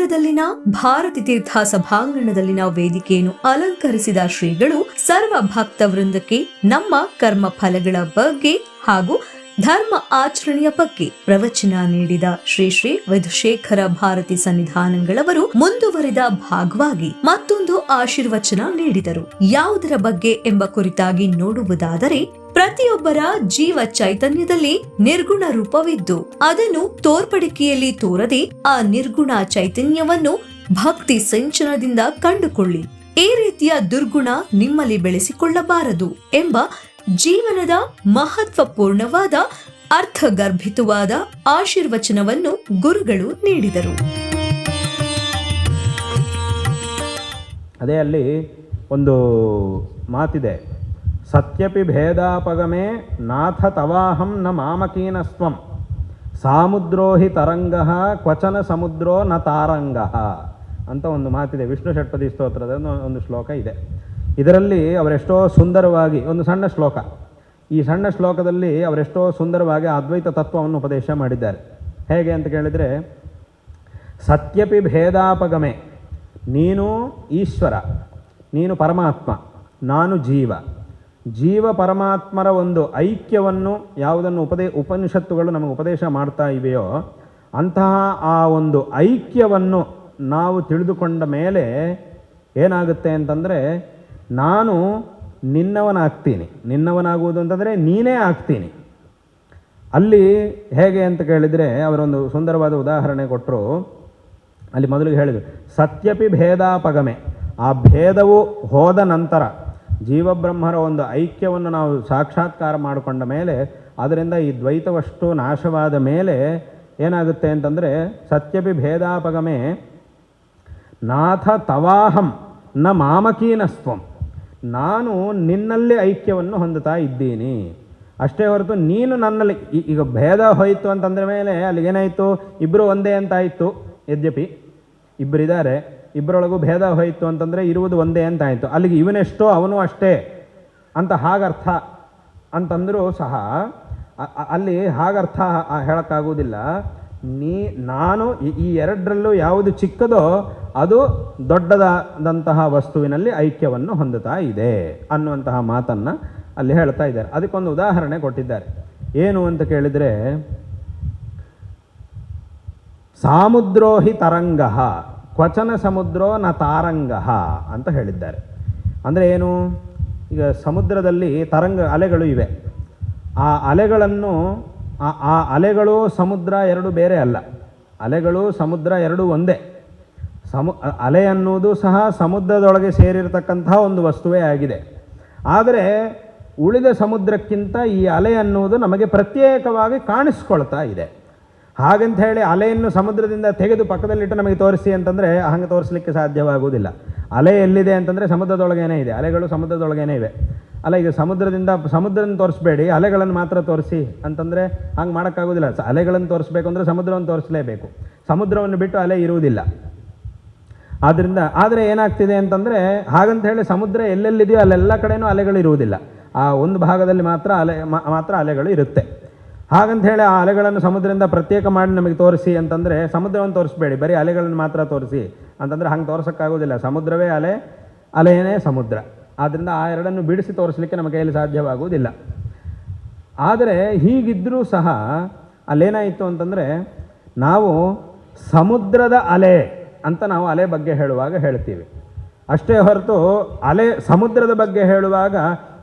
ಹರಿದ್ವಾರದಲ್ಲಿನ ಭಾರತಿ ತೀರ್ಥ ಸಭಾಂಗಣದಲ್ಲಿನ ವೇದಿಕೆಯನ್ನು ಅಲಂಕರಿಸಿದ ಶ್ರೀಗಳು ಸರ್ವ ಭಕ್ತ ವೃಂದಕ್ಕೆ ನಮ್ಮ ಕರ್ಮ ಫಲಗಳ ಬಗ್ಗೆ ಹಾಗೂ ಧರ್ಮ ಆಚರಣೆಯ ಬಗ್ಗೆ ಪ್ರವಚನ ನೀಡಿದ ಶ್ರೀ ಶ್ರೀ ವಿಧುಶೇಖರ ಭಾರತಿ ಸನ್ನಿಧಾನಗಳವರು ಮುಂದುವರಿದ ಭಾಗವಾಗಿ ಮತ್ತೊಂದು ಆಶೀರ್ವಚನ ನೀಡಿದರು. ಯಾವುದರ ಬಗ್ಗೆ ಎಂಬ ಕುರಿತಾಗಿ ನೋಡುವುದಾದರೆ ಪ್ರತಿಯೊಬ್ಬರ ಜೀವ ಚೈತನ್ಯದಲ್ಲಿ ನಿರ್ಗುಣ ರೂಪವಿದ್ದು, ಅದನ್ನು ತೋರ್ಪಡಿಕೆಯಲ್ಲಿ ತೋರದೆ ಆ ನಿರ್ಗುಣ ಚೈತನ್ಯವನ್ನು ಭಕ್ತಿ ಸಿಂಚನದಿಂದ ಕಂಡುಕೊಳ್ಳಿ. ಈ ರೀತಿಯ ದುರ್ಗುಣ ನಿಮ್ಮಲ್ಲಿ ಬೆಳೆಸಿಕೊಳ್ಳಬಾರದು ಎಂಬ ಜೀವನದ ಮಹತ್ವಪೂರ್ಣವಾದ ಅರ್ಥಗರ್ಭಿತವಾದ ಆಶೀರ್ವಚನವನ್ನು ಗುರುಗಳು ನೀಡಿದರು. ಅದೇ ಅಲ್ಲಿ ಒಂದು ಮಾತಿದೆ. ಸತ್ಯಪಿ ಭೇದಾಪಗಮೇ ನಾಥ ತವಾಹಂ ನ ಮಾಮಕೀನಸ್ತ್ವಂ ಸಾಮುದ್ರೋ ಹಿ ತರಂಗ ಕ್ವಚನ ಸಮುದ್ರೋ ನ ತಾರಂಗ ಅಂತ ಒಂದು ಮಾತಿದೆ. ವಿಷ್ಣು ಷಟ್ಪದಿ ಸ್ತೋತ್ರದ ಒಂದು ಶ್ಲೋಕ ಇದೆ. ಇದರಲ್ಲಿ ಅವರೆಷ್ಟೋ ಸುಂದರವಾಗಿ ಒಂದು ಸಣ್ಣ ಶ್ಲೋಕ. ಈ ಸಣ್ಣ ಶ್ಲೋಕದಲ್ಲಿ ಅವರೆಷ್ಟೋ ಸುಂದರವಾಗಿ ಅದ್ವೈತ ತತ್ವವನ್ನು ಉಪದೇಶ ಮಾಡಿದ್ದಾರೆ. ಹೇಗೆ ಅಂತ ಕೇಳಿದರೆ, ಸತ್ಯಪಿ ಭೇದಾಪಗಮೆ, ನೀನು ಈಶ್ವರ, ನೀನು ಪರಮಾತ್ಮ, ನಾನು ಜೀವ ಜೀವ ಪರಮಾತ್ಮರ ಒಂದು ಐಕ್ಯವನ್ನು ಯಾವುದನ್ನು ಉಪದೇ ಉಪನಿಷತ್ತುಗಳು ನಮಗೆ ಉಪದೇಶ ಮಾಡ್ತಾ ಇವೆಯೋ ಅಂತಹ ಆ ಒಂದು ಐಕ್ಯವನ್ನು ನಾವು ತಿಳಿದುಕೊಂಡ ಮೇಲೆ ಏನಾಗುತ್ತೆ ಅಂತಂದರೆ, ನಾನು ನಿನ್ನವನಾಗ್ತೀನಿ. ನಿನ್ನವನಾಗುವುದು ಅಂತಂದರೆ ನೀನೇ ಆಗ್ತೀನಿ. ಅಲ್ಲಿ ಹೇಗೆ ಅಂತ ಕೇಳಿದರೆ, ಅವರೊಂದು ಸುಂದರವಾದ ಉದಾಹರಣೆ ಕೊಟ್ಟರು ಅಲ್ಲಿ ಮೊದಲಿಗೆ ಹೇಳಿದರು, ಸತ್ಯಪಿ ಭೇದಾಪಗಮೆ ಆ ಭೇದವು ಹೋದ ನಂತರ ಜೀವಬ್ರಹ್ಮರ ಒಂದು ಐಕ್ಯವನ್ನು ನಾವು ಸಾಕ್ಷಾತ್ಕಾರ ಮಾಡಿಕೊಂಡ ಮೇಲೆ ಅದರಿಂದ ಈ ದ್ವೈತವಷ್ಟು ನಾಶವಾದ ಮೇಲೆ ಏನಾಗುತ್ತೆ ಅಂತಂದರೆ ಸತ್ಯಪಿ ಭೇದಾಪಗಮೆ ನಾಥ ತವಾಹಂ ನ ಮಾಮಕೀನಸ್ತ್ವಂ. ನಾನು ನಿನ್ನಲ್ಲಿ ಐಕ್ಯವನ್ನು ಹೊಂದುತ್ತಾ ಇದ್ದೀನಿ. ಅಷ್ಟೇ ಹೊರತು ನೀನು ನನ್ನಲ್ಲಿ ಈಗ ಭೇದ ಹೋಯಿತು ಅಂತಂದ್ರ ಮೇಲೆ ಅಲ್ಲಿಗೇನಾಯಿತು? ಇಬ್ಬರು ಒಂದೇ ಅಂತ ಆಯಿತು ಯದ್ಯಪಿ ಇಬ್ಬರಿದ್ದಾರೆ ಇಬ್ಬರೊಳಗೂ ಭೇದ ಹೋಯಿತು ಅಂತಂದರೆ ಇರುವುದು ಒಂದೇ ಅಂತ ಆಯಿತು ಅಲ್ಲಿಗೆ ಇವನೆಷ್ಟೋ ಅವನು ಅಷ್ಟೇ ಅಂತ ಹಾಗರ್ಥ ಅಂತಂದರೂ ಸಹ ಅಲ್ಲಿ ಹಾಗರ್ಥ ಹೇಳೋಕ್ಕಾಗೋದಿಲ್ಲ ನೀ, ನಾನು ಈ ಎರಡರಲ್ಲೂ ಯಾವುದು ಚಿಕ್ಕದೋ ಅದು ದೊಡ್ಡದಾದಂತಹ ವಸ್ತುವಿನಲ್ಲಿ ಐಕ್ಯವನ್ನು ಹೊಂದುತ್ತಾ ಇದೆ ಅನ್ನುವಂತಹ ಮಾತನ್ನು ಅಲ್ಲಿ ಹೇಳ್ತಾ ಇದ್ದಾರೆ. ಅದಕ್ಕೊಂದು ಉದಾಹರಣೆ ಕೊಟ್ಟಿದ್ದಾರೆ. ಏನು ಅಂತ ಕೇಳಿದರೆ, ಸಾಮುದ್ರೋಹಿ ತರಂಗ ಕ್ವಚನ ಸಮುದ್ರೋ ನ ತಾರಂಗ ಅಂತ ಹೇಳಿದ್ದಾರೆ. ಅಂದರೆ ಏನು? ಈಗ ಸಮುದ್ರದಲ್ಲಿ ತರಂಗ ಅಲೆಗಳು ಇವೆ. ಆ ಅಲೆಗಳನ್ನು, ಆ- ಅಲೆಗಳು ಸಮುದ್ರ ಎರಡು ಬೇರೆ ಅಲ್ಲ. ಅಲೆಗಳು ಸಮುದ್ರ ಎರಡು ಒಂದೇ. ಸಮು, ಅಲೆ ಅನ್ನುವುದು ಸಹ ಸಮುದ್ರದೊಳಗೆ ಸೇರಿರತಕ್ಕಂತಹ ಒಂದು ವಸ್ತುವೇ ಆಗಿದೆ. ಆದರೆ ಉಳಿದ ಸಮುದ್ರಕ್ಕಿಂತ ಈ ಅಲೆ ಅನ್ನುವುದು ನಮಗೆ ಪ್ರತ್ಯೇಕವಾಗಿ ಕಾಣಿಸ್ಕೊಳ್ತಾ ಇದೆ. ಹಾಗಂತ ಹೇಳಿ ಅಲೆಯನ್ನು ಸಮುದ್ರದಿಂದ ತೆಗೆದು ಪಕ್ಕದಲ್ಲಿಟ್ಟು ನಮಗೆ ತೋರಿಸಿ ಅಂತಂದರೆ ಹಂಗೆ ತೋರಿಸಲಿಕ್ಕೆ ಸಾಧ್ಯವಾಗುವುದಿಲ್ಲ. ಅಲೆ ಎಲ್ಲಿದೆ ಅಂತಂದರೆ ಸಮುದ್ರದೊಳಗೇನೆ ಇದೆ. ಅಲೆಗಳು ಸಮುದ್ರದೊಳಗೇನೆ ಇವೆ. ಅಲ್ಲ, ಈಗ ಸಮುದ್ರದಿಂದ ಸಮುದ್ರನ ತೋರಿಸ್ಬೇಡಿ, ಅಲೆಗಳನ್ನು ಮಾತ್ರ ತೋರಿಸಿ ಅಂತಂದರೆ ಹಂಗೆ ಮಾಡೋಕ್ಕಾಗೋದಿಲ್ಲ ಅಲೆಗಳನ್ನು ತೋರಿಸ್ಬೇಕು ಅಂದರೆ ಸಮುದ್ರವನ್ನು ತೋರಿಸಲೇಬೇಕು. ಸಮುದ್ರವನ್ನು ಬಿಟ್ಟು ಅಲೆ ಇರುವುದಿಲ್ಲ. ಆದ್ದರಿಂದ ಆದರೆ ಏನಾಗ್ತಿದೆ ಅಂತಂದರೆ ಹಾಗಂತ ಹೇಳಿ ಸಮುದ್ರ ಎಲ್ಲೆಲ್ಲಿದೆಯೋ ಅಲ್ಲೆಲ್ಲ ಕಡೆಯೂ ಅಲೆಗಳು ಇರುವುದಿಲ್ಲ. ಆ ಒಂದು ಭಾಗದಲ್ಲಿ ಮಾತ್ರ ಅಲೆ ಮಾತ್ರ ಅಲೆಗಳು ಇರುತ್ತೆ. ಹಾಗಂತ ಹೇಳಿ ಆ ಅಲೆಗಳನ್ನು ಸಮುದ್ರದಿಂದ ಪ್ರತ್ಯೇಕ ಮಾಡಿ ನಮಗೆ ತೋರಿಸಿ ಅಂತಂದರೆ ಸಮುದ್ರವನ್ನು ತೋರಿಸ್ಬೇಡಿ, ಬರೀ ಅಲೆಗಳನ್ನು ಮಾತ್ರ ತೋರಿಸಿ ಅಂತಂದರೆ ಹಂಗೆ ತೋರಿಸೋಕ್ಕಾಗೋದಿಲ್ಲ. ಸಮುದ್ರವೇ ಅಲೆ, ಅಲೆಯೇ ಸಮುದ್ರ. ಆದ್ದರಿಂದ ಆ ಎರಡನ್ನು ಬಿಡಿಸಿ ತೋರಿಸಲಿಕ್ಕೆ ನಮ್ಮ ಕೈಯಲ್ಲಿ ಸಾಧ್ಯವಾಗುವುದಿಲ್ಲ. ಆದರೆ ಹೀಗಿದ್ದರೂ ಸಹ ಅಲ್ಲೇನಾಯಿತು ಅಂತಂದರೆ ನಾವು ಸಮುದ್ರದ ಅಲೆ ಅಂತ ನಾವು ಅಲೆ ಬಗ್ಗೆ ಹೇಳುವಾಗ ಹೇಳ್ತೀವಿ. ಅಷ್ಟೇ ಹೊರತು ಅಲೆ ಸಮುದ್ರದ ಬಗ್ಗೆ ಹೇಳುವಾಗ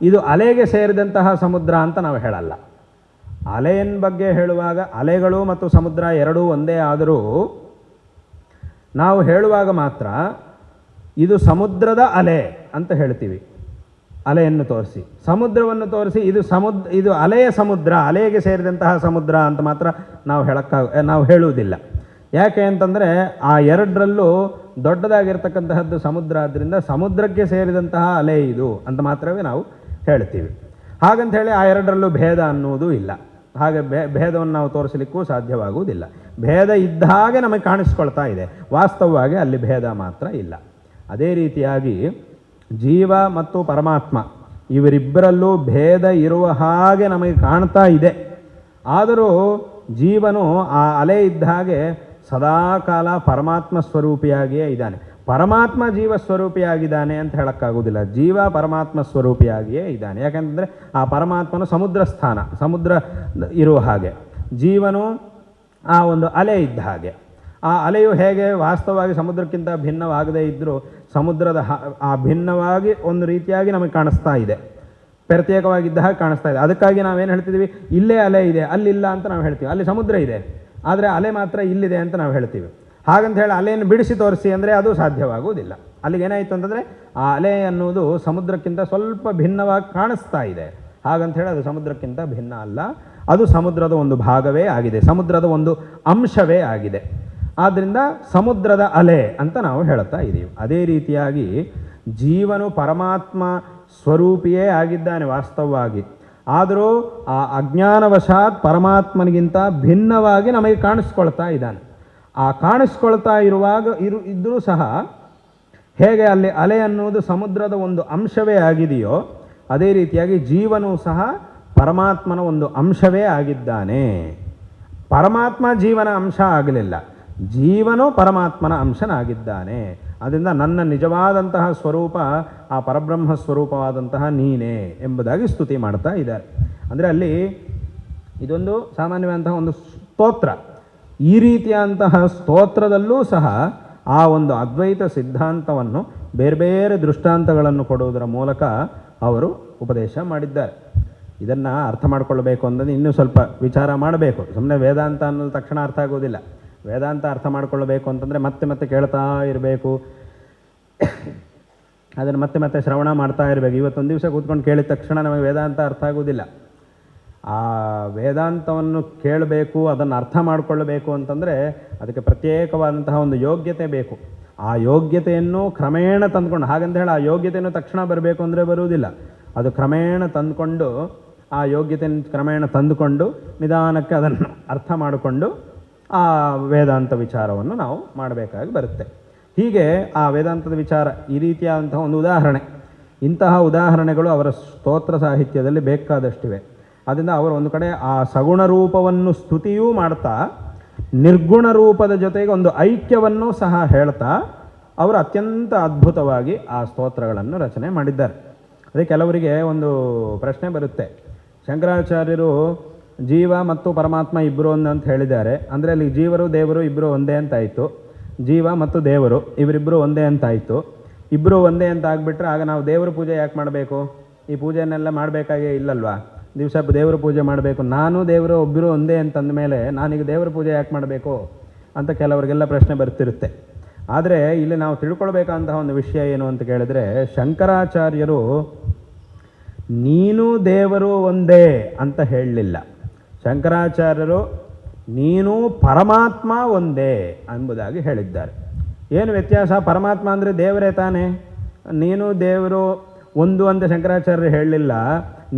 ಇದು ಅಲೆಗೆ ಸೇರಿದಂತಹ ಸಮುದ್ರ ಅಂತ ನಾವು ಹೇಳಲ್ಲ. ಅಲೆಯನ್ ಬಗ್ಗೆ ಹೇಳುವಾಗ ಅಲೆಗಳು ಮತ್ತು ಸಮುದ್ರ ಎರಡೂ ಒಂದೇ ಆದರೂ ನಾವು ಹೇಳುವಾಗ ಮಾತ್ರ ಇದು ಸಮುದ್ರದ ಅಲೆ ಅಂತ ಹೇಳ್ತೀವಿ. ಅಲೆಯನ್ನು ತೋರಿಸಿ. ಸಮುದ್ರವನ್ನು ತೋರಿಸಿ ಇದು ಸಮುದ್ರ ಇದು ಅಲೆಯ ಸಮುದ್ರ, ಅಲೆಗೆ ಸೇರಿದಂತಹ ಸಮುದ್ರ ಅಂತ ಮಾತ್ರ ನಾವು ಹೇಳೋಕ್ಕಾಗ ನಾವು ಹೇಳುವುದಿಲ್ಲ. ಯಾಕೆ ಅಂತಂದರೆ ಆ ಎರಡರಲ್ಲೂ ದೊಡ್ಡದಾಗಿರ್ತಕ್ಕಂತಹದ್ದು ಸಮುದ್ರ ಆದ್ದರಿಂದ ಸಮುದ್ರಕ್ಕೆ ಸೇರಿದಂತಹ ಅಲೆ ಇದು ಅಂತ ಮಾತ್ರವೇ ನಾವು ಹೇಳ್ತೀವಿ. ಹಾಗಂತ ಹೇಳಿ ಆ ಎರಡರಲ್ಲೂ ಭೇದ ಅನ್ನುವುದು ಇಲ್ಲ. ಹಾಗೆ ಭೇದವನ್ನು ನಾವು ತೋರಿಸಲಿಕ್ಕೂ ಸಾಧ್ಯವಾಗುವುದಿಲ್ಲ. ಭೇದ ಇದ್ದ ಹಾಗೆ ನಮಗೆ ಕಾಣಿಸ್ಕೊಳ್ತಾ ಇದೆ. ವಾಸ್ತವವಾಗಿ ಅಲ್ಲಿ ಭೇದ ಮಾತ್ರ ಇಲ್ಲ. ಅದೇ ರೀತಿಯಾಗಿ ಜೀವ ಮತ್ತು ಪರಮಾತ್ಮ ಇವರಿಬ್ಬರಲ್ಲೂ ಭೇದ ಇರುವ ಹಾಗೆ ನಮಗೆ ಕಾಣ್ತಾ ಇದೆ. ಆದರೂ ಜೀವನು ಆ ಅಲೆ ಇದ್ದ ಹಾಗೆ ಸದಾಕಾಲ ಪರಮಾತ್ಮ ಸ್ವರೂಪಿಯಾಗಿಯೇ ಇದ್ದಾನೆ. ಪರಮಾತ್ಮ ಜೀವ ಸ್ವರೂಪಿಯಾಗಿದ್ದಾನೆ ಅಂತ ಹೇಳೋಕ್ಕಾಗೋದಿಲ್ಲ ಜೀವ ಪರಮಾತ್ಮ ಸ್ವರೂಪಿಯಾಗಿಯೇ ಇದ್ದಾನೆ. ಯಾಕಂತಂದರೆ ಆ ಪರಮಾತ್ಮನು ಸಮುದ್ರ ಸ್ಥಾನ, ಸಮುದ್ರ ಇರುವ ಹಾಗೆ. ಜೀವನು ಆ ಒಂದು ಅಲೆ ಇದ್ದ ಹಾಗೆ. ಆ ಅಲೆಯು ಹೇಗೆ ವಾಸ್ತವವಾಗಿ ಸಮುದ್ರಕ್ಕಿಂತ ಭಿನ್ನವಾಗದೇ ಇದ್ದರೂ ಸಮುದ್ರದ ಆ ಭಿನ್ನವಾಗಿ ಒಂದು ರೀತಿಯಾಗಿ ನಮಗೆ ಕಾಣಿಸ್ತಾ ಇದೆ. ಪ್ರತ್ಯೇಕವಾಗಿದ್ದ ಹಾಗೆ ಕಾಣಿಸ್ತಾ ಇದೆ. ಅದಕ್ಕಾಗಿ ನಾವೇನು ಹೇಳ್ತಿದ್ದೀವಿ ಇಲ್ಲೇ ಅಲೆ ಇದೆ, ಅಲ್ಲಿಲ್ಲ ಅಂತ ನಾವು ಹೇಳ್ತೀವಿ. ಅಲ್ಲಿ ಸಮುದ್ರ ಇದೆ. ಆದರೆ ಅಲೆ ಮಾತ್ರ ಇಲ್ಲಿದೆ ಅಂತ ನಾವು ಹೇಳ್ತೀವಿ. ಹಾಗಂತ ಹೇಳಿ ಅಲೆಯನ್ನು ಬಿಡಿಸಿ ತೋರಿಸಿ ಅಂದರೆ ಅದು ಸಾಧ್ಯವಾಗುವುದಿಲ್ಲ. ಅಲ್ಲಿಗೆ ಏನಾಯಿತು ಅಂತಂದರೆ ಆ ಅಲೆ ಅನ್ನುವುದು ಸಮುದ್ರಕ್ಕಿಂತ ಸ್ವಲ್ಪ ಭಿನ್ನವಾಗಿ ಕಾಣಿಸ್ತಾ ಇದೆ. ಹಾಗಂತ ಹೇಳಿ ಅದು ಸಮುದ್ರಕ್ಕಿಂತ ಭಿನ್ನ ಅಲ್ಲ. ಅದು ಸಮುದ್ರದ ಒಂದು ಭಾಗವೇ ಆಗಿದೆ. ಸಮುದ್ರದ ಒಂದು ಅಂಶವೇ ಆಗಿದೆ. ಆದ್ದರಿಂದ ಸಮುದ್ರದ ಅಲೆ ಅಂತ ನಾವು ಹೇಳ್ತಾ ಇದ್ದೀವಿ ಅದೇ ರೀತಿಯಾಗಿ ಜೀವನು ಪರಮಾತ್ಮ ಸ್ವರೂಪಿಯೇ ಆಗಿದ್ದಾನೆ ವಾಸ್ತವವಾಗಿ. ಆದರೂ ಆ ಅಜ್ಞಾನವಶಾತ್ ಪರಮಾತ್ಮನಿಗಿಂತ ಭಿನ್ನವಾಗಿ ನಮಗೆ ಕಾಣಿಸ್ಕೊಳ್ತಾ ಇದ್ದಾನೆ. ಆ ಕಾಣಿಸ್ಕೊಳ್ತಾ ಇರುವಾಗ ಇರು ಇದ್ದರೂ ಸಹ ಹೇಗೆ ಅಲ್ಲಿ ಅಲೆ ಅನ್ನುವುದು ಸಮುದ್ರದ ಒಂದು ಅಂಶವೇ ಆಗಿದೆಯೋ, ಅದೇ ರೀತಿಯಾಗಿ ಜೀವನೂ ಸಹ ಪರಮಾತ್ಮನ ಒಂದು ಅಂಶವೇ ಆಗಿದ್ದಾನೆ. ಪರಮಾತ್ಮ ಜೀವನ ಅಂಶ ಆಗಲಿಲ್ಲ. ಜೀವನು ಪರಮಾತ್ಮನ ಅಂಶನಾಗಿದ್ದಾನೆ. ಅದರಿಂದ ನನ್ನ ನಿಜವಾದಂತಹ ಸ್ವರೂಪ, ಆ ಪರಬ್ರಹ್ಮ ಸ್ವರೂಪವಾದಂತಹ ನೀನೇ ಎಂಬುದಾಗಿ ಸ್ತುತಿ ಮಾಡ್ತಾ ಇದ್ದಾರೆ. ಅಂದರೆ ಅಲ್ಲಿ ಇದೊಂದು ಸಾಮಾನ್ಯವಾದಂತಹ ಒಂದು ಸ್ತೋತ್ರ. ಈ ರೀತಿಯಾದಂತಹ ಸ್ತೋತ್ರದಲ್ಲೂ ಸಹ ಆ ಒಂದು ಅದ್ವೈತ ಸಿದ್ಧಾಂತವನ್ನು ಬೇರೆ ಬೇರೆ ದೃಷ್ಟಾಂತಗಳನ್ನು ಕೊಡುವುದರ ಮೂಲಕ ಅವರು ಉಪದೇಶ ಮಾಡಿದ್ದಾರೆ. ಇದನ್ನು ಅರ್ಥ ಮಾಡಿಕೊಳ್ಬೇಕು ಅಂದರೆ ಇನ್ನೂ ಸ್ವಲ್ಪ ವಿಚಾರ ಮಾಡಬೇಕು. ಸುಮ್ಮನೆ ವೇದಾಂತ ಅನ್ನೋದು ತಕ್ಷಣ ಅರ್ಥ ಆಗೋದಿಲ್ಲ. ವೇದಾಂತ ಅರ್ಥ ಮಾಡಿಕೊಳ್ಳಬೇಕು ಅಂತಂದರೆ ಮತ್ತೆ ಮತ್ತೆ ಕೇಳ್ತಾ ಇರಬೇಕು. ಅದನ್ನು ಮತ್ತೆ ಮತ್ತೆ ಶ್ರವಣ ಮಾಡ್ತಾ ಇರಬೇಕು. ಇವತ್ತೊಂದು ದಿವಸ ಕೂತ್ಕೊಂಡು ಕೇಳಿದ ತಕ್ಷಣ ನಮಗೆ ವೇದಾಂತ ಅರ್ಥ ಆಗೋದಿಲ್ಲ. ಆ ವೇದಾಂತವನ್ನು ಕೇಳಬೇಕು, ಅದನ್ನು ಅರ್ಥ ಮಾಡಿಕೊಳ್ಳಬೇಕು ಅಂತಂದರೆ ಅದಕ್ಕೆ ಪ್ರತ್ಯೇಕವಾದಂತಹ ಒಂದು ಯೋಗ್ಯತೆ ಬೇಕು. ಆ ಯೋಗ್ಯತೆಯನ್ನು ಕ್ರಮೇಣ ತಂದುಕೊಂಡು, ಹಾಗಂತ ಹೇಳಿ ಆ ಯೋಗ್ಯತೆಯನ್ನು ತಕ್ಷಣ ಬರಬೇಕು ಅಂದರೆ ಬರುವುದಿಲ್ಲ. ಅದು ಕ್ರಮೇಣ ತಂದುಕೊಂಡು, ಆ ಯೋಗ್ಯತೆಯನ್ನು ಕ್ರಮೇಣ ತಂದುಕೊಂಡು, ನಿಧಾನಕ್ಕೆ ಅದನ್ನು ಅರ್ಥ ಮಾಡಿಕೊಂಡು ಆ ವೇದಾಂತ ವಿಚಾರವನ್ನು ನಾವು ಮಾಡಬೇಕಾಗಿ ಬರುತ್ತೆ. ಹೀಗೆ ಆ ವೇದಾಂತದ ವಿಚಾರ ಈ ರೀತಿಯಾದಂತಹ ಒಂದು ಉದಾಹರಣೆ. ಇಂತಹ ಉದಾಹರಣೆಗಳು ಅವರ ಸ್ತೋತ್ರ ಸಾಹಿತ್ಯದಲ್ಲಿ ಬೇಕಾದಷ್ಟಿವೆ. ಅದರಿಂದ ಅವರು ಒಂದು ಕಡೆ ಆ ಸಗುಣ ರೂಪವನ್ನು ಸ್ತುತಿಯೂ ಮಾಡ್ತಾ, ನಿರ್ಗುಣ ರೂಪದ ಜೊತೆಗೆ ಒಂದು ಐಕ್ಯವನ್ನು ಸಹ ಹೇಳ್ತಾ, ಅವರು ಅತ್ಯಂತ ಅದ್ಭುತವಾಗಿ ಆ ಸ್ತೋತ್ರಗಳನ್ನು ರಚನೆ ಮಾಡಿದ್ದಾರೆ. ಅದೇ ಕೆಲವರಿಗೆ ಒಂದು ಪ್ರಶ್ನೆ ಬರುತ್ತೆ. ಶಂಕರಾಚಾರ್ಯರು ಜೀವ ಮತ್ತು ಪರಮಾತ್ಮ ಇಬ್ಬರು ಒಂದು ಅಂತ ಹೇಳಿದ್ದಾರೆ. ಅಂದರೆ ಅಲ್ಲಿ ಜೀವರು ದೇವರು ಇಬ್ಬರು ಒಂದೇ ಅಂತಾಯಿತು. ಜೀವ ಮತ್ತು ದೇವರು ಇವರಿಬ್ಬರು ಒಂದೇ ಅಂತಾಯಿತು. ಇಬ್ಬರು ಒಂದೇ ಅಂತ ಆಗಿಬಿಟ್ರೆ ಆಗ ನಾವು ದೇವರ ಪೂಜೆ ಯಾಕೆ ಮಾಡಬೇಕು? ಈ ಪೂಜೆಯನ್ನೆಲ್ಲ ಮಾಡಬೇಕಾಗೇ ಇಲ್ಲಲ್ವಾ? ದಿವಸ ದೇವರ ಪೂಜೆ ಮಾಡಬೇಕು. ನಾನು ದೇವರು ಒಬ್ಬರು ಒಂದೇ ಅಂತಂದ ಮೇಲೆ ನಾನೀಗ ದೇವರ ಪೂಜೆ ಯಾಕೆ ಮಾಡಬೇಕು ಅಂತ ಕೆಲವರಿಗೆಲ್ಲ ಪ್ರಶ್ನೆ ಬರ್ತಿರುತ್ತೆ. ಆದರೆ ಇಲ್ಲಿ ನಾವು ತಿಳ್ಕೊಳ್ಬೇಕಂತಹ ಒಂದು ವಿಷಯ ಏನು ಅಂತ ಕೇಳಿದ್ರೆ ಶಂಕರಾಚಾರ್ಯರು ನೀನು ದೇವರು ಒಂದೇ ಅಂತ ಹೇಳಲಿಲ್ಲ. ಶಂಕರಾಚಾರ್ಯರು ನೀನು ಪರಮಾತ್ಮ ಒಂದೇ ಎಂಬುದಾಗಿ ಹೇಳಿದ್ದಾರೆ. ಏನು ವ್ಯತ್ಯಾಸ? ಪರಮಾತ್ಮ ಅಂದರೆ ದೇವರೇ ತಾನೇ? ನೀನು ದೇವರು ಒಂದು ಅಂತ ಶಂಕರಾಚಾರ್ಯರು ಹೇಳಲಿಲ್ಲ.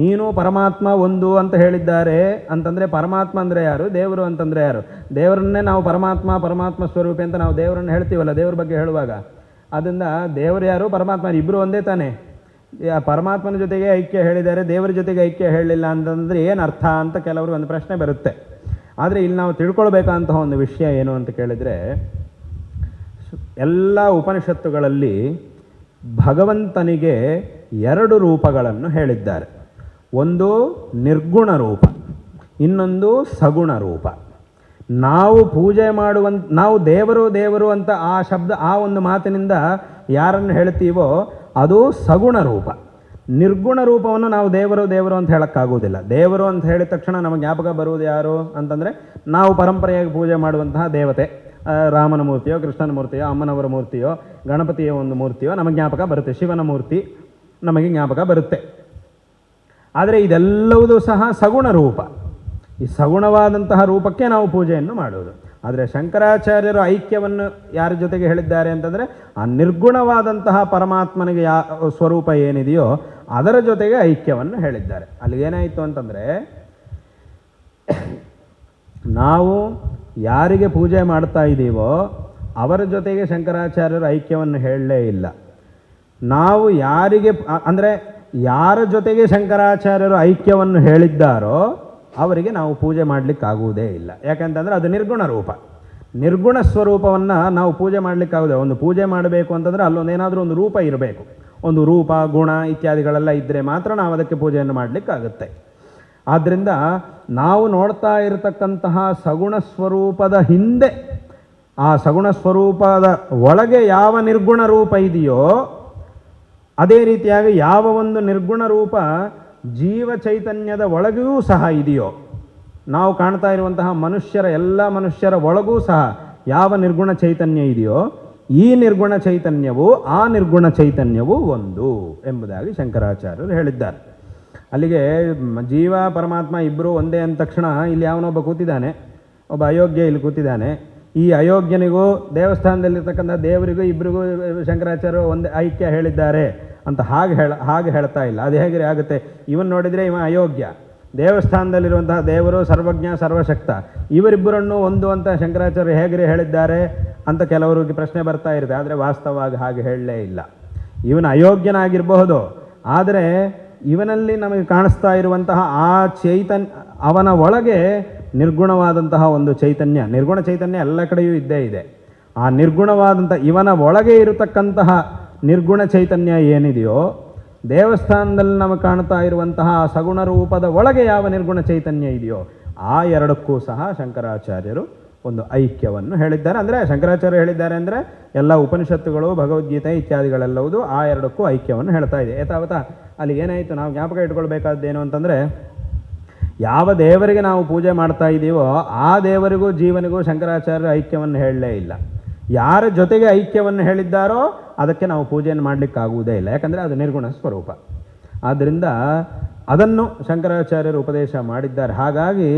ನೀನು ಪರಮಾತ್ಮ ಒಂದು ಅಂತ ಹೇಳಿದ್ದಾರೆ ಅಂತಂದರೆ ಪರಮಾತ್ಮ ಅಂದರೆ ಯಾರು? ದೇವರು ಅಂತಂದರೆ ಯಾರು? ದೇವರನ್ನೇ ನಾವು ಪರಮಾತ್ಮ ಪರಮಾತ್ಮ ಸ್ವರೂಪಿ ಅಂತ ನಾವು ದೇವರನ್ನು ಹೇಳ್ತೀವಲ್ಲ, ದೇವ್ರ ಬಗ್ಗೆ ಹೇಳುವಾಗ. ಅದರಿಂದ ದೇವರು ಯಾರು? ಪರಮಾತ್ಮ ಇಬ್ಬರು ಒಂದೇ ತಾನೇ. ಪರಮಾತ್ಮನ ಜೊತೆಗೆ ಐಕ್ಯ ಹೇಳಿದ್ದಾರೆ, ದೇವರ ಜೊತೆಗೆ ಐಕ್ಯ ಹೇಳಲಿಲ್ಲ ಅಂತಂದರೆ ಏನು ಅರ್ಥ ಅಂತ ಕೆಲವರು ಒಂದು ಪ್ರಶ್ನೆ ಬರುತ್ತೆ. ಆದರೆ ಇಲ್ಲಿ ನಾವು ತಿಳ್ಕೊಳ್ಬೇಕಂತಹ ಒಂದು ವಿಷಯ ಏನು ಅಂತ ಕೇಳಿದರೆ ಎಲ್ಲ ಉಪನಿಷತ್ತುಗಳಲ್ಲಿ ಭಗವಂತನಿಗೆ ಎರಡು ರೂಪಗಳನ್ನು ಹೇಳಿದ್ದಾರೆ. ಒಂದು ನಿರ್ಗುಣ ರೂಪ, ಇನ್ನೊಂದು ಸಗುಣ ರೂಪ. ನಾವು ಪೂಜೆ ಮಾಡುವಂತ ನಾವು ದೇವರು ದೇವರು ಅಂತ ಆ ಶಬ್ದ, ಆ ಒಂದು ಮಾತಿನಿಂದ ಯಾರನ್ನು ಹೇಳ್ತೀವೋ ಅದು ಸಗುಣ ರೂಪ. ನಿರ್ಗುಣ ರೂಪವನ್ನು ನಾವು ದೇವರು ದೇವರು ಅಂತ ಹೇಳೋಕ್ಕಾಗೋದಿಲ್ಲ ದೇವರು ಅಂತ ಹೇಳಿದ ತಕ್ಷಣ ನಮಗೆ ಜ್ಞಾಪಕ ಬರುವುದು ಯಾರು ಅಂತಂದರೆ, ನಾವು ಪರಂಪರೆಯಾಗಿ ಪೂಜೆ ಮಾಡುವಂತಹ ದೇವತೆ ರಾಮನ ಮೂರ್ತಿಯೋ, ಕೃಷ್ಣನ ಮೂರ್ತಿಯೋ, ಅಮ್ಮನವರ ಮೂರ್ತಿಯೋ, ಗಣಪತಿಯ ಒಂದು ಮೂರ್ತಿಯೋ ನಮಗೆ ಜ್ಞಾಪಕ ಬರುತ್ತೆ. ಶಿವನ ಮೂರ್ತಿ ನಮಗೆ ಜ್ಞಾಪಕ ಬರುತ್ತೆ. ಆದರೆ ಇದೆಲ್ಲವೂ ಸಹ ಸಗುಣ ರೂಪ. ಈ ಸಗುಣವಾದಂತಹ ರೂಪಕ್ಕೆ ನಾವು ಪೂಜೆಯನ್ನು ಮಾಡುವುದು. ಆದರೆ ಶಂಕರಾಚಾರ್ಯರು ಐಕ್ಯವನ್ನು ಯಾರ ಜೊತೆಗೆ ಹೇಳಿದ್ದಾರೆ ಅಂತಂದರೆ, ಆ ನಿರ್ಗುಣವಾದಂತಹ ಪರಮಾತ್ಮನಿಗೆ ಯಾ, ಸ್ವರೂಪ ಏನಿದೆಯೋ ಅದರ ಜೊತೆಗೆ ಐಕ್ಯವನ್ನು ಹೇಳಿದ್ದಾರೆ. ಅಲ್ಲಿ ಏನಾಯಿತು ಅಂತಂದರೆ, ನಾವು ಯಾರಿಗೆ ಪೂಜೆ ಮಾಡ್ತಾ ಇದ್ದೀವೋ ಅವರ ಜೊತೆಗೆ ಶಂಕರಾಚಾರ್ಯರು ಐಕ್ಯವನ್ನು ಹೇಳಲೇ ಇಲ್ಲ. ನಾವು ಯಾರಿಗೆ ಅಂದರೆ ಯಾರ ಜೊತೆಗೆ ಶಂಕರಾಚಾರ್ಯರು ಐಕ್ಯವನ್ನು ಹೇಳಿದ್ದಾರೋ ಅವರಿಗೆ ನಾವು ಪೂಜೆ ಮಾಡಲಿಕ್ಕಾಗುವುದೇ ಇಲ್ಲ. ಯಾಕೆಂತಂದರೆ ಅದು ನಿರ್ಗುಣ ರೂಪ. ನಿರ್ಗುಣ ಸ್ವರೂಪವನ್ನು ನಾವು ಪೂಜೆ ಮಾಡಲಿಕ್ಕಾಗೋದಿಲ್ಲ ಒಂದು ಪೂಜೆ ಮಾಡಬೇಕು ಅಂತಂದರೆ ಅಲ್ಲೊಂದೇನಾದರೂ ಒಂದು ರೂಪ ಇರಬೇಕು. ಒಂದು ರೂಪ, ಗುಣ ಇತ್ಯಾದಿಗಳೆಲ್ಲ ಇದ್ದರೆ ಮಾತ್ರ ನಾವು ಅದಕ್ಕೆ ಪೂಜೆಯನ್ನು ಮಾಡಲಿಕ್ಕಾಗುತ್ತೆ. ಆದ್ದರಿಂದ ನಾವು ನೋಡ್ತಾ ಇರತಕ್ಕಂತಹ ಸಗುಣ ಸ್ವರೂಪದ ಹಿಂದೆ ಆ ಸಗುಣ ಸ್ವರೂಪದ ಒಳಗೆ ಯಾವ ನಿರ್ಗುಣ ರೂಪ ಇದೆಯೋ ಅದೇ ರೀತಿಯಾಗಿ ಯಾವ ಒಂದು ನಿರ್ಗುಣ ರೂಪ ಜೀವ ಚೈತನ್ಯದ ಒಳಗೂ ಸಹ ಇದೆಯೋ, ನಾವು ಕಾಣ್ತಾ ಇರುವಂತಹ ಮನುಷ್ಯರ ಎಲ್ಲ ಮನುಷ್ಯರ ಒಳಗೂ ಸಹ ಯಾವ ನಿರ್ಗುಣ ಚೈತನ್ಯ ಇದೆಯೋ, ಈ ನಿರ್ಗುಣ ಚೈತನ್ಯವು, ಆ ನಿರ್ಗುಣ ಚೈತನ್ಯವು ಒಂದು ಎಂಬುದಾಗಿ ಶಂಕರಾಚಾರ್ಯರು ಹೇಳಿದ್ದಾರೆ. ಅಲ್ಲಿಗೆ ಜೀವ, ಪರಮಾತ್ಮ ಇಬ್ಬರು ಒಂದೇ ಅಂದ ತಕ್ಷಣ ಇಲ್ಲಿ ಯಾವನೊಬ್ಬ ಕೂತಿದ್ದಾನೆ, ಒಬ್ಬ ಅಯೋಗ್ಯ ಇಲ್ಲಿ ಕೂತಿದ್ದಾನೆ. ಈ ಅಯೋಗ್ಯನಿಗೂ ದೇವಸ್ಥಾನದಲ್ಲಿರ್ತಕ್ಕಂಥ ದೇವರಿಗೂ ಇಬ್ಬರಿಗೂ ಶಂಕರಾಚಾರ್ಯರು ಒಂದೇ ಐಕ್ಯ ಹೇಳಿದ್ದಾರೆ. ಅಂತ ಹಾಗೆ ಹೇಳ, ಹಾಗೆ ಹೇಳ್ತಾ ಇಲ್ಲ. ಅದು ಹೇಗೆ ಆಗುತ್ತೆ? ಇವನ್ ನೋಡಿದರೆ ಇವ ಅಯೋಗ್ಯ. ದೇವಸ್ಥಾನದಲ್ಲಿರುವಂತಹ ದೇವರು ಸರ್ವಜ್ಞ, ಸರ್ವಶಕ್ತ. ಇವರಿಬ್ಬರನ್ನು ಒಂದು ಅಂತ ಶಂಕರಾಚಾರ್ಯ ಹೇಗೆ ಹೇಳಿದ್ದಾರೆ ಅಂತ ಕೆಲವರಿಗೆ ಪ್ರಶ್ನೆ ಬರ್ತಾ ಇರುತ್ತೆ. ಆದರೆ ವಾಸ್ತವವಾಗಿ ಹಾಗೆ ಹೇಳಲೇ ಇಲ್ಲ. ಇವನ ಅಯೋಗ್ಯನಾಗಿರಬಹುದು. ಆದರೆ ಇವನಲ್ಲಿ ನಮಗೆ ಕಾಣಿಸ್ತಾ ಇರುವಂತಹ ಆ ಚೈತನ್ಯ ಅವನ ಒಳಗೆ ನಿರ್ಗುಣವಾದಂತಹ ಒಂದು ಚೈತನ್ಯ, ನಿರ್ಗುಣ ಚೈತನ್ಯ ಎಲ್ಲ ಕಡೆಯೂ ಇದ್ದೇ ಇದೆ. ಆ ನಿರ್ಗುಣವಾದಂಥ ಇವನ ಒಳಗೆ ಇರತಕ್ಕಂತಹ ನಿರ್ಗುಣ ಚೈತನ್ಯ ಏನಿದೆಯೋ, ದೇವಸ್ಥಾನದಲ್ಲಿ ನಮಗೆ ಕಾಣ್ತಾ ಇರುವಂತಹ ಸಗುಣ ರೂಪದ ಒಳಗೆ ಯಾವ ನಿರ್ಗುಣ ಚೈತನ್ಯ ಇದೆಯೋ, ಆ ಎರಡಕ್ಕೂ ಸಹ ಶಂಕರಾಚಾರ್ಯರು ಒಂದು ಐಕ್ಯವನ್ನು ಹೇಳಿದ್ದಾರೆ. ಅಂದರೆ ಶಂಕರಾಚಾರ್ಯ ಹೇಳಿದ್ದಾರೆ ಅಂದರೆ ಎಲ್ಲ ಉಪನಿಷತ್ತುಗಳು, ಭಗವದ್ಗೀತೆ ಇತ್ಯಾದಿಗಳೆಲ್ಲವುದು ಆ ಎರಡಕ್ಕೂ ಐಕ್ಯವನ್ನು ಹೇಳ್ತಾ ಇದೆ. ಯಥಾವತ ಅಲ್ಲಿ ಏನಾಯಿತು? ನಾವು ಜ್ಞಾಪಕ ಇಟ್ಕೊಳ್ಬೇಕಾದ್ದೇನು ಅಂತಂದರೆ, ಯಾವ ದೇವರಿಗೆ ನಾವು ಪೂಜೆ ಮಾಡ್ತಾ ಇದ್ದೀವೋ ಆ ದೇವರಿಗೂ, ಜೀವನಿಗೂ ಶಂಕರಾಚಾರ್ಯರು ಐಕ್ಯವನ್ನು ಹೇಳಲೇ ಇಲ್ಲ. ಯಾರ ಜೊತೆಗೆ ಐಕ್ಯವನ್ನು ಹೇಳಿದ್ದಾರೋ ಅದಕ್ಕೆ ನಾವು ಪೂಜೆಯನ್ನು ಮಾಡಲಿಕ್ಕಾಗುವುದೇ ಇಲ್ಲ. ಯಾಕಂದರೆ ಅದು ನಿರ್ಗುಣ ಸ್ವರೂಪ. ಆದ್ದರಿಂದ ಅದನ್ನು ಶಂಕರಾಚಾರ್ಯರು ಉಪದೇಶ ಮಾಡಿದ್ದಾರೆ. ಹಾಗಾಗಿ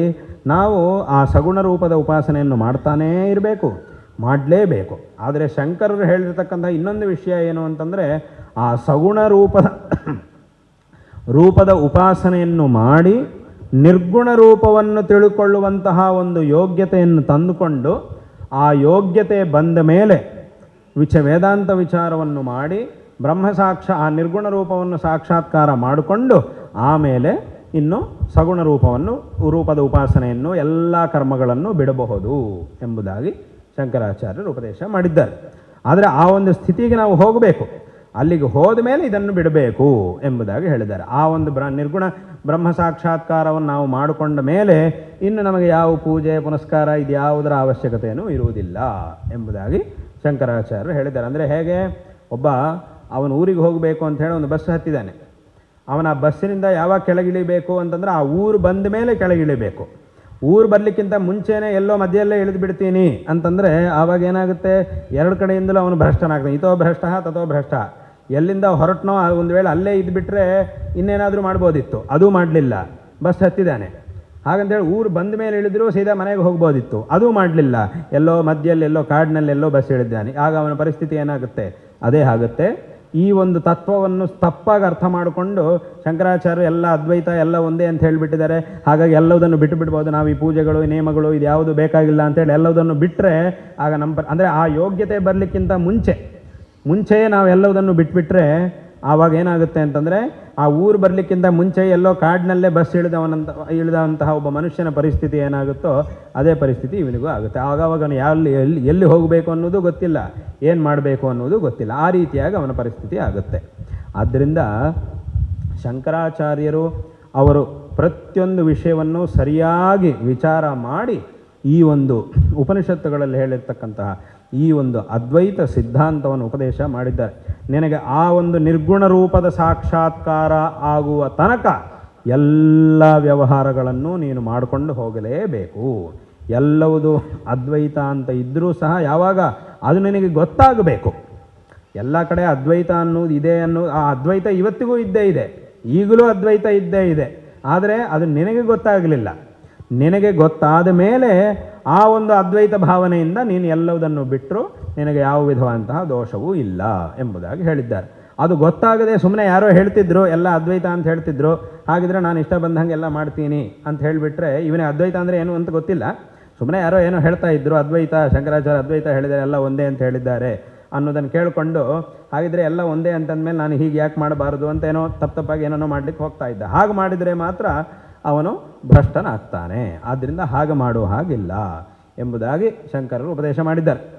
ನಾವು ಆ ಸಗುಣ ರೂಪದ ಉಪಾಸನೆಯನ್ನು ಮಾಡ್ತಾನೇ ಇರಬೇಕು, ಮಾಡಲೇಬೇಕು. ಆದರೆ ಶಂಕರರು ಹೇಳಿರ್ತಕ್ಕಂಥ ಇನ್ನೊಂದು ವಿಷಯ ಏನು ಅಂತಂದರೆ, ಆ ಸಗುಣ ರೂಪದ ರೂಪದ ಉಪಾಸನೆಯನ್ನು ಮಾಡಿ ನಿರ್ಗುಣ ರೂಪವನ್ನು ತಿಳ್ಕೊಳ್ಳುವಂತಹ ಒಂದು ಯೋಗ್ಯತೆಯನ್ನು ತಂದುಕೊಂಡು ಆ ಯೋಗ್ಯತೆ ಬಂದ ಮೇಲೆ ವಿಚ ವೇದಾಂತ ವಿಚಾರವನ್ನು ಮಾಡಿ ಬ್ರಹ್ಮ ಸಾಕ್ಷ ಆ ನಿರ್ಗುಣ ರೂಪವನ್ನು ಸಾಕ್ಷಾತ್ಕಾರ ಮಾಡಿಕೊಂಡು ಆಮೇಲೆ ಇನ್ನು ಸಗುಣ ರೂಪವನ್ನು, ರೂಪದ ಉಪಾಸನೆಯನ್ನು, ಎಲ್ಲ ಕರ್ಮಗಳನ್ನು ಬಿಡಬಹುದು ಎಂಬುದಾಗಿ ಶಂಕರಾಚಾರ್ಯರು ಉಪದೇಶ ಮಾಡಿದ್ದಾರೆ. ಆದರೆ ಆ ಒಂದು ಸ್ಥಿತಿಗೆ ನಾವು ಹೋಗಬೇಕು. ಅಲ್ಲಿಗೆ ಹೋದ ಮೇಲೆ ಇದನ್ನು ಬಿಡಬೇಕು ಎಂಬುದಾಗಿ ಹೇಳಿದ್ದಾರೆ. ಆ ಒಂದು ಬ್ರ, ನಿರ್ಗುಣ ಬ್ರಹ್ಮ ಸಾಕ್ಷಾತ್ಕಾರವನ್ನು ನಾವು ಮಾಡಿಕೊಂಡ ಮೇಲೆ ಇನ್ನು ನಮಗೆ ಯಾವ ಪೂಜೆ, ಪುನಸ್ಕಾರ ಇದ್ಯಾವುದರ ಅವಶ್ಯಕತೆಯೂ ಇರುವುದಿಲ್ಲ ಎಂಬುದಾಗಿ ಶಂಕರಾಚಾರ್ಯರು ಹೇಳಿದ್ದಾರೆ. ಅಂದರೆ ಹೇಗೆ? ಒಬ್ಬ ಅವನು ಊರಿಗೆ ಹೋಗಬೇಕು ಅಂತ ಹೇಳಿ ಒಂದು ಬಸ್ ಹತ್ತಿದ್ದಾನೆ. ಅವನ ಬಸ್ಸಿನಿಂದ ಯಾವಾಗ ಕೆಳಗಿಳಿಬೇಕು ಅಂತಂದ್ರೆ ಆ ಊರು ಬಂದ ಮೇಲೆ ಕೆಳಗಿಳಿಬೇಕು. ಊರು ಬರಲಿಕ್ಕಿಂತ ಮುಂಚೆನೇ ಎಲ್ಲೋ ಮಧ್ಯೆಯಲ್ಲೇ ಇಳಿದು ಬಿಡ್ತೀನಿ ಅಂತಂದರೆ ಆವಾಗ ಏನಾಗುತ್ತೆ? ಎರಡು ಕಡೆಯಿಂದಲೂ ಅವನು ಭ್ರಷ್ಟನಾಗ್ತಾನೆ. ಇತೋ ಭ್ರಷ್ಟ ತಥೋ ಭ್ರಷ್ಟ. ಎಲ್ಲಿಂದ ಹೊರಟನೋ ಒಂದು ವೇಳೆ ಅಲ್ಲೇ ಇದ್ಬಿಟ್ರೆ ಇನ್ನೇನಾದರೂ ಮಾಡ್ಬೋದಿತ್ತು. ಅದು ಮಾಡಲಿಲ್ಲ. ಬಸ್ ಹತ್ತಿದ್ದಾನೆ ಹಾಗಂತೇಳಿ ಊರು ಬಂದ ಮೇಲೆ ಇಳಿದ್ರು ಸೀದಾ ಮನೆಗೆ ಹೋಗ್ಬೋದಿತ್ತು. ಅದೂ ಮಾಡಲಿಲ್ಲ. ಎಲ್ಲೋ ಮಧ್ಯದಲ್ಲಿ ಎಲ್ಲೋ ಕಾಡಿನಲ್ಲಿ ಎಲ್ಲೋ ಬಸ್ ಇಳಿದ್ದಾನೆ ಆಗ ಅವನ ಪರಿಸ್ಥಿತಿ ಏನಾಗುತ್ತೆ? ಅದೇ ಆಗುತ್ತೆ. ಈ ಒಂದು ತತ್ವವನ್ನು ತಪ್ಪಾಗಿ ಅರ್ಥ ಮಾಡಿಕೊಂಡು ಶಂಕರಾಚಾರ್ಯ ಎಲ್ಲ ಅದ್ವೈತ ಎಲ್ಲ ಒಂದೇ ಅಂತ ಹೇಳಿಬಿಟ್ಟಿದ್ದಾರೆ. ಹಾಗಾಗಿ ಎಲ್ಲದನ್ನು ಬಿಟ್ಟು ಬಿಡ್ಬೋದು ನಾವು ಈ ಪೂಜೆಗಳು ನಿಯಮಗಳು ಇದು ಯಾವುದು ಬೇಕಾಗಿಲ್ಲ ಅಂತೇಳಿ ಎಲ್ಲದನ್ನು ಬಿಟ್ಟರೆ ಆಗ ನಮ್ಮ ಅಂದರೆ ಆ ಯೋಗ್ಯತೆ ಬರಲಿಕ್ಕಿಂತ ಮುಂಚೆ ಮುಂಚೆಯೇ ನಾವು ಎಲ್ಲದನ್ನು ಬಿಟ್ಬಿಟ್ರೆ ಆವಾಗ ಏನಾಗುತ್ತೆ ಅಂತಂದರೆ ಆ ಊರು ಬರಲಿಕ್ಕಿಂತ ಮುಂಚೆ ಎಲ್ಲೋ ಕಾಡಿನಲ್ಲೇ ಬಸ್ ಇಳಿದವನಂತ, ಇಳಿದಂತಹ ಒಬ್ಬ ಮನುಷ್ಯನ ಪರಿಸ್ಥಿತಿ ಏನಾಗುತ್ತೋ ಅದೇ ಪರಿಸ್ಥಿತಿ ಇವನಿಗೂ ಆಗುತ್ತೆ. ಆಗಾವಾಗ ಅವನು ಎಲ್ಲಿ ಎಲ್ಲಿ ಎಲ್ಲಿ ಹೋಗಬೇಕು ಅನ್ನೋದು ಗೊತ್ತಿಲ್ಲ. ಏನು ಮಾಡಬೇಕು ಅನ್ನೋದು ಗೊತ್ತಿಲ್ಲ. ಆ ರೀತಿಯಾಗಿ ಅವನ ಪರಿಸ್ಥಿತಿ ಆಗುತ್ತೆ. ಆದ್ದರಿಂದ ಶಂಕರಾಚಾರ್ಯರು ಅವರು ಪ್ರತಿಯೊಂದು ವಿಷಯವನ್ನು ಸರಿಯಾಗಿ ವಿಚಾರ ಮಾಡಿ ಈ ಒಂದು ಉಪನಿಷತ್ತುಗಳಲ್ಲಿ ಹೇಳಿರ್ತಕ್ಕಂತಹ ಈ ಒಂದು ಅದ್ವೈತ ಸಿದ್ಧಾಂತವನ್ನು ಉಪದೇಶ ಮಾಡಿದ್ದಾರೆ. ನಿನಗೆ ಆ ಒಂದು ನಿರ್ಗುಣ ರೂಪದ ಸಾಕ್ಷಾತ್ಕಾರ ಆಗುವ ತನಕ ಎಲ್ಲ ವ್ಯವಹಾರಗಳನ್ನು ನೀನು ಮಾಡಿಕೊಂಡು ಹೋಗಲೇಬೇಕು. ಎಲ್ಲವುದು ಅದ್ವೈತ ಅಂತ ಇದ್ದರೂ ಸಹ ಯಾವಾಗ ಅದು ನಿನಗೆ ಗೊತ್ತಾಗಬೇಕು. ಎಲ್ಲ ಕಡೆ ಅದ್ವೈತ ಅನ್ನೋದು ಇದೆ ಅನ್ನೋ, ಆ ಅದ್ವೈತ ಇವತ್ತಿಗೂ ಇದ್ದೇ ಇದೆ. ಈಗಲೂ ಅದ್ವೈತ ಇದ್ದೇ ಇದೆ. ಆದರೆ ಅದು ನಿನಗೆ ಗೊತ್ತಾಗಲಿಲ್ಲ. ನಿನಗೆ ಗೊತ್ತಾದ ಮೇಲೆ ಆ ಒಂದು ಅದ್ವೈತ ಭಾವನೆಯಿಂದ ನೀನು ಎಲ್ಲವುದನ್ನು ಬಿಟ್ಟರು ನಿನಗೆ ಯಾವ ವಿಧವಾದಂತಹ ದೋಷವೂ ಇಲ್ಲ ಎಂಬುದಾಗಿ ಹೇಳಿದ್ದಾರೆ. ಅದು ಗೊತ್ತಾಗದೆ ಸುಮ್ಮನೆ ಯಾರೋ ಹೇಳ್ತಿದ್ರು, ಎಲ್ಲ ಅದ್ವೈತ ಅಂತ ಹೇಳ್ತಿದ್ರು, ಹಾಗಿದ್ರೆ ನಾನು ಇಷ್ಟ ಬಂದಂಗೆ ಎಲ್ಲ ಮಾಡ್ತೀನಿ ಅಂತ ಹೇಳಿಬಿಟ್ರೆ ಇವನೇ ಅದ್ವೈತ ಅಂದರೆ ಏನು ಅಂತ ಗೊತ್ತಿಲ್ಲ. ಸುಮ್ಮನೆ ಯಾರೋ ಏನೋ ಹೇಳ್ತಾ ಇದ್ರು, ಅದ್ವೈತ, ಶಂಕರಾಚಾರ್ಯ ಅದ್ವೈತ ಹೇಳಿದ್ದಾರೆ, ಎಲ್ಲ ಒಂದೇ ಅಂತ ಹೇಳಿದ್ದಾರೆ ಅನ್ನೋದನ್ನು ಕೇಳಿಕೊಂಡು, ಹಾಗಿದ್ರೆ ಎಲ್ಲ ಒಂದೇ ಅಂತಂದಮೇಲೆ ನಾನು ಹೀಗೆ ಯಾಕೆ ಮಾಡಬಾರ್ದು ಅಂತ ಏನೋ ತಪ್ಪು ತಪ್ಪಾಗಿ ಏನೋ ಮಾಡ್ಲಿಕ್ಕೆ ಹೋಗ್ತಾ ಇದ್ದ. ಹಾಗೆ ಮಾಡಿದರೆ ಮಾತ್ರ ಅವನು ಭ್ರಷ್ಟನಾಗ್ತಾನೆ. ಆದ್ದರಿಂದ ಹಾಗೆ ಮಾಡೋ ಹಾಗಿಲ್ಲ ಎಂಬುದಾಗಿ ಶಂಕರರು ಉಪದೇಶ ಮಾಡಿದ್ದಾರೆ.